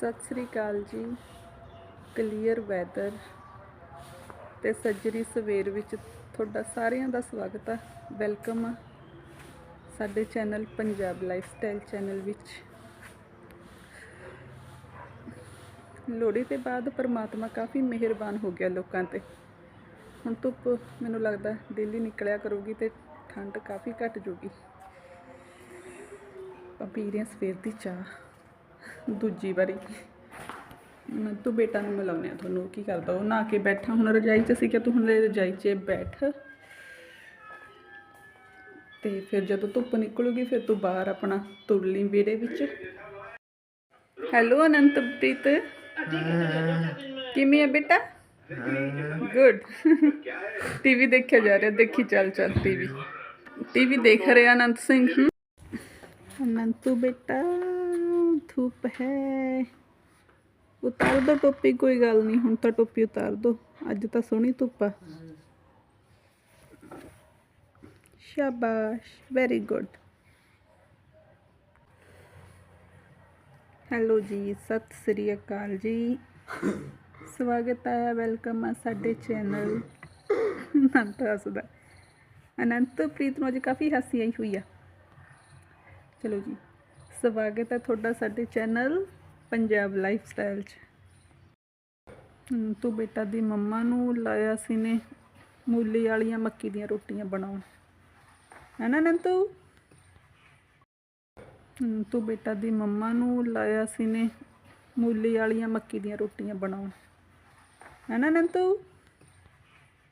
ਸਤਿ ਸ੍ਰੀ ਅਕਾਲ ਜੀ। Clear weather ਤੇ ਸੱਜਰੀ ਸਵੇਰ ਵਿੱਚ ਤੁਹਾਡਾ ਸਾਰਿਆਂ ਦਾ ਸਵਾਗਤ ਹੈ ਵੈਲਕਮ ਆ ਸਾਡੇ channel Punjab life style channel ਵਿੱਚ। ਲੋਹੜੀ ਤੇ ਬਾਅਦ ਪਰਮਾਤਮਾ ਕਾਫੀ ਮਿਹਰਬਾਨ ਹੋ ਗਿਆ ਲੋਕਾਂ ਤੇ। ਹੁਣ ਧੁੱਪ ਮੈਨੂੰ ਲੱਗਦਾ ਦਿੱਲੀ ਨਿਕਲਿਆ ਕਰੂਗੀ ਤੇ ਠੰਡ ਕਾਫੀ ਘਟ ਜੂਗੀ। ਆਪਾਂ ਪੀ ਰਹੇ ਸਵੇਰ ਦੀ ਚਾਹ। ਦੂਜੀ ਵਾਰੀ। ਨੱਤੂ ਬੇਟਾ ਨੂੰ ਮਿਲਾਉਂਦੇ ਤੁਹਾਨੂੰ, ਕੀ ਕਰਦਾ ਉਹ? ਨਾ ਕੇ ਬੈਠਾ। ਹੁਣ ਰਜਾਈ 'ਚ ਸੀ ਕਿ ਤੂੰ ਹੁਣ ਰਜਾਈ 'ਚ ਬੈਠ। ਤੇ ਫਿਰ ਜਦੋਂ ਧੁੱਪ ਨਿਕਲੂਗੀ, ਫਿਰ ਤੂੰ ਬਾਹਰ ਆਪਣਾ ਤੁਰ ਲਈ ਵਿਹੜੇ ਵਿੱਚ। ਹੈਲੋ ਅਨੰਤਪ੍ਰੀਤ। ਕਿਵੇਂ ਹੈ ਬੇਟਾ? ਗੁੱਡ ਟੀਵੀ ਦੇਖਿਆ ਜਾ ਰਿਹਾ, ਦੇਖੀ ਚੱਲ ਚੱਲ ਟੀਵੀ ਟੀਵੀ ਦੇਖ ਰਿਹਾ ਅਨੰਤ ਸਿੰਘ। ਅਨੰਤੂ ਬੇਟਾ। ਧੁੱਪ ਹੈ। ਉਤਾਰ ਦੋ ਟੋਪੀ, ਕੋਈ ਗੱਲ ਨਹੀਂ, ਹੁਣ ਤਾਂ ਟੋਪੀ ਉਤਾਰ ਦੋ। ਅੱਜ ਤਾਂ ਸੋਹਣੀ ਧੁੱਪ ਆ। ਸ਼ਾਬਾਸ਼ ਵੈਰੀ ਗੁੱਡ ਹੈਲੋ ਜੀ, ਸਤਿ ਸ੍ਰੀ ਅਕਾਲ ਜੀ। ਸਵਾਗਤ ਹੈ, ਵੈਲਕਮ ਆ ਸਾਡੇ ਚੈਨਲ। ਅਨੰਤ ਹੱਸਦਾ। ਅਨੰਤ, ਪ੍ਰੀਤ ਨੂੰ ਅੱਜ ਕਾਫੀ ਹਾਸੀ ਆਈ ਹੋਈ ਆ। ਚਲੋ ਜੀ। ਸਵਾਗਤ ਹੈ ਤੁਹਾਡਾ ਸਾਡੇ ਚੈਨਲ ਪੰਜਾਬ ਲਾਈਫ ਸਟਾਈਲ 'ਚ ਤੂੰ ਬੇਟਾ ਦੀ ਮੰਮਾ ਨੂੰ ਲਾਇਆ ਸੀ ਨੇ ਮੂਲੀ ਵਾਲੀਆਂ ਮੱਕੀ ਦੀਆਂ ਰੋਟੀਆਂ ਬਣਾਉਣ। ਹੈ ਨਾ ਨੰਤੂ? ਤੂੰ ਬੇਟਾ ਦੀ ਮੰਮਾ ਨੂੰ ਲਾਇਆ ਸੀ ਨੇ ਮੂਲੀ ਵਾਲੀਆਂ ਮੱਕੀ ਦੀਆਂ ਰੋਟੀਆਂ ਬਣਾਉਣ। ਹੈ ਨਾ ਨੰਤੂ?